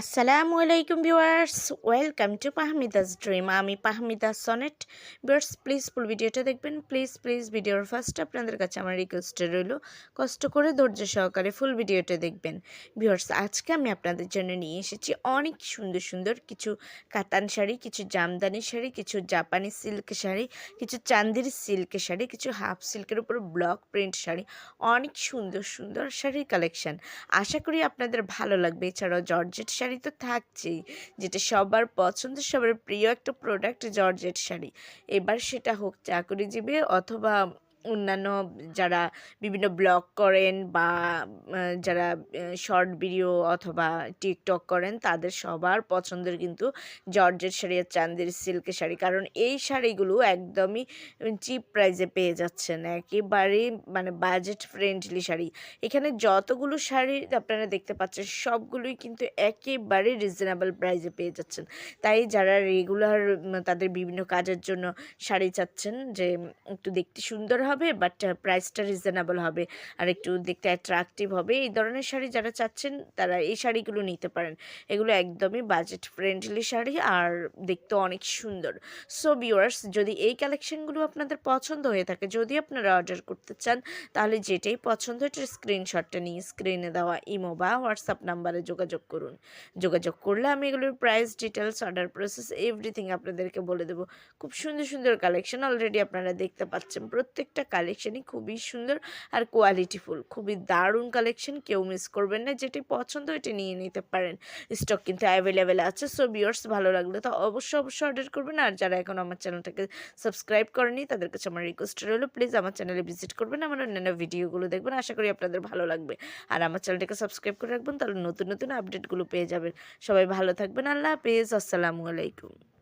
আসসালামু আলাইকুম viewers, welcome to Pahmida's dream. আমি Pahmida Sonet. Viewers please full ভিডিওটা দেখবেন। প্লিজ প্লিজ ভিডিওর ফার্স্ট আপনাদের কাছে আমার রিকোয়েস্ট রইল, কষ্ট করে ধৈর্য সহকারে ফুল ভিডিওটা দেখবেন। ভিউয়ার্স, আজকে আমি আপনাদের জন্য নিয়ে এসেছি অনেক সুন্দর সুন্দর কিছু কাতান শাড়ি, কিছু জামদানি শাড়ি, কিছু জাপানি সিল্ক শাড়ি, কিছু চান্দির সিল্ক শাড়ি, কিছু হাফ সিল্কের উপর ব্লক প্রিন্ট শাড়ি, অনেক সুন্দর সুন্দর শাড়ির কালেকশন আশা করি আপনাদের ভালো লাগবে। এছাড়াও জর্জেট শাড়ি তো থাকছেই। যেটা সবার পছন্দ, সবার প্রিয় একটা প্রোডাক্ট জর্জেট শাড়ি। এবার সেটা হোক চাকরিজীবী অথবা অন্যান্য যারা বিভিন্ন ব্লগ করেন বা যারা শর্ট ভিডিও অথবা টিকটক করেন, তাদের সবার পছন্দের কিন্তু জর্জেট শাড়ি আর চান্দের সিল্কের শাড়ি। কারণ এই শাড়িগুলো একদমই চিপ প্রাইজে পেয়ে যাচ্ছেন। একেবারেই মানে বাজেট ফ্রেন্ডলি শাড়ি। এখানে যতগুলো শাড়ি আপনারা দেখতে পাচ্ছেন, সবগুলোই কিন্তু একেবারে রিজনেবল প্রাইজে পেয়ে যাচ্ছেন। তাই যারা রেগুলার তাদের বিভিন্ন কাজের জন্য শাড়ি চাচ্ছেন যে, একটু দেখতে সুন্দর হবে বাট প্রাইসটা রিজনেবল হবে। আর একটু দেখতে অ্যাট্রাকটিভ হবে। এই ধরনের শাড়ি যারা চাচ্ছেন, তারা এই শাড়িগুলো নিতে পারেন। এগুলো একদমই বাজেট ফ্রেন্ডলি শাড়ি আর দেখতে অনেক সুন্দর। সো ভিউয়ার্স যদি এই কালেকশনগুলো আপনাদের পছন্দ হয়ে থাকে, যদি আপনারা অর্ডার করতে চান, তাহলে যেটাই পছন্দ এটার স্ক্রিনশটটা নিয়ে স্ক্রিনে দেওয়া ইমো বা হোয়াটসঅ্যাপ নাম্বারে যোগাযোগ করুন। যোগাযোগ করলে আমি এগুলোর price details order process everything আপনাদেরকে বলে দেবো। খুব সুন্দর সুন্দর কালেকশন অলরেডি আপনারা দেখতে পাচ্ছেন। প্রত্যেকটা কালেকশনই খুবই সুন্দর আর কোয়ালিটিফুল খুবই দারুণ কালেকশন কেউ মিস করবেন না, যেটি পছন্দ এটি নিয়ে নিতে পারেন। স্টক কিন্তু অ্যাভেলেবেল আছে সো বিয়ার্স ভালো লাগলে তো অবশ্যই অবশ্যই অর্ডার করবেন। আর যারা এখন আমার চ্যানেলটাকে সাবস্ক্রাইব করেনি তাদের কাছে আমার রিকোয়েস্ট রইল প্লিজ আমার চ্যানেলে ভিজিট করবেন, আমার অন্যান্য ভিডিওগুলো দেখবেন, আশা করি আপনাদের ভালো লাগবে। আর আমার চ্যানেলটাকে সাবস্ক্রাইব করে রাখবেন, তাহলে নতুন নতুন আপডেটগুলো পেয়ে যাবেন। সবাই ভালো থাকবেন, আল্লাহ হাফেজ, আসসালামু আলাইকুম।